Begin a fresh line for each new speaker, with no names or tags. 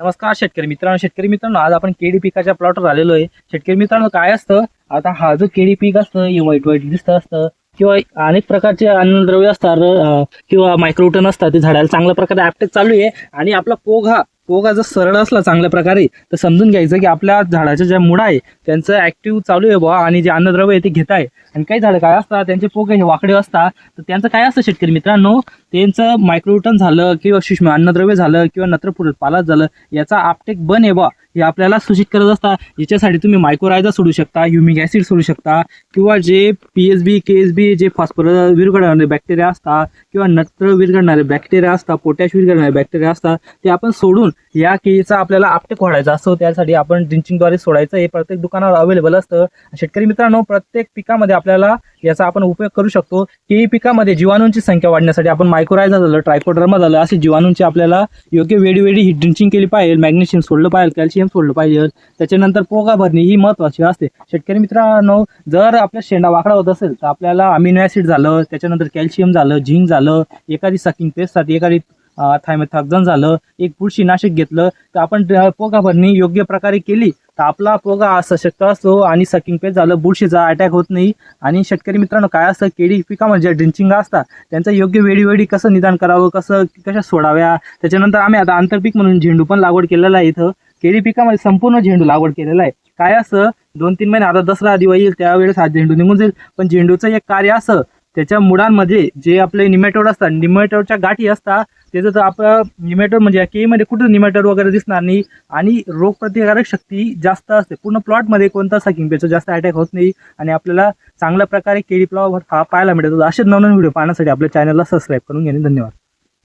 नमस्कार शेतकरी मित्रांनो शेतकरी मित्रांनो आज आपण केळी पिकाच्या प्लॉटवर आलेलो आहे. शेतकरी मित्रांनो काय असतं? आता हा जो केळी पीक असतं हे वाईट वाईट दिसतं असतं किंवा अनेक प्रकारचे अन्नद्रव्य असतात किंवा मायक्रोटन असतात ते झाडाला चांगल्या प्रकारे ॲपटेक चालू आहे. आणि आपला पोग हा पोगा जर सरळ असला चांगल्या प्रकारे तर समजून घ्यायचं की आपल्या झाडाच्या ज्या मुळा आहे त्यांचं ऍक्टिव्ह चालू आहे बुवा आणि जे अन्नद्रव्य आहे ते घेत आहे. आणि काही झाडं काय असतात त्यांचे पोगे हे वाकडे असतात तर त्यांचं काय असतं शेतकरी मित्रांनो? त्यांचं मायक्रोटन झालं किंवा सूक्ष्म अन्नद्रव्य झालं किंवा नत्रपुर पालात झालं याचा आपटेक बन आहे बा हे आपल्याला सूचित करत असतात. याच्यासाठी तुम्ही मायक्रोरायझा सोडू शकता ह्युमिक ॲसिड सोडू शकता किंवा जे P S B K S B जे फॉस्फरस विरघडणारे बॅक्टेरिया असतात किंवा नत्र विरघडणारे बॅक्टेरिया असतात पोटॅश विरघडणारे बॅक्टेरिया असतात ते आपण सोडून या केळीचा आपल्याला आपटेक खोडायचा असतो त्यासाठी आपण ड्रिंचिंगद्वारे सोडायचं. हे प्रत्येक दुकानावर अवेलेबल असतं. शेतकरी मित्रांनो प्रत्येक पिकामध्ये आपल्याला याचा आपण उपयोग करू शकतो. केळी पिकामध्ये जीवाणूंची संख्या वाढण्यासाठी आपण मायक्रोरायझा झालं ट्रायकोड्रमा झालं असे जीवाणूंची आपल्याला योग्य वेळी वेळी ही ड्रिंचिंग केली पाहिजे. मॅग्नेशियम सोडलं पाहिजे कॅल्शियम सोडलं पाहिजे. त्याच्यानंतर पोगा भरणी ही महत्वाची असते. शेतकरी मित्रांनो जर आपल्या शेंडा वाकडा होत असेल तर आपल्याला अमिनो ॲसिड झालं त्याच्यानंतर कॅल्शियम झालं झिंक झालं एखादी सकिंग पेस्टसाठी एखादी थायमेथॉक्झन झालं एक बुरशीनाशक घेतलं तर आपण पोगाभरणी पोगा भरणी योग्य प्रकारे केली तर आपला पोगा सशक्त असतो आणि सकिंग पेज झालं बुरशीचा अटॅक होत नाही. आणि शेतकरी मित्रांनो काय असतं केळी पिकामध्ये ज्या ड्रिंचिंग असतात त्यांचं योग्य वेळी वेळी कसं निदान करावं कसं कशा सोडाव्या? त्याच्यानंतर आम्ही आता आंतरपीक म्हणून झेंडू पण लागवड केलेला आहे इथं. केळी पिकामध्ये संपूर्ण झेंडू लागवड केलेला आहे. काय असं दोन तीन महिने आता दसरा आधी येईल त्यावेळेस हा झेंडू निघून जाईल. पण झेंडूचं एक कार्य असं त्याच्या मुळांमध्ये जे आपले निमॅटोड असतात निमॅटोडच्या गाठी असतात त्याचं तर आपलं निमॅटोड म्हणजे या केळीमध्ये कुठं निमॅटोड वगैरे दिसणार नाही आणि रोगप्रतिकारक शक्ती जास्त असते. पूर्ण प्लॉटमध्ये कोणता सकिंग पेचं जास्त अटॅक होत नाही आणि आपल्याला चांगल्या प्रकारे केळी प्लॉट हा पाहायला मिळतो असेच नवनवीन व्हिडिओ पाहण्यासाठी आपल्या चॅनलला सबस्क्राईब करून घेणे धन्यवाद.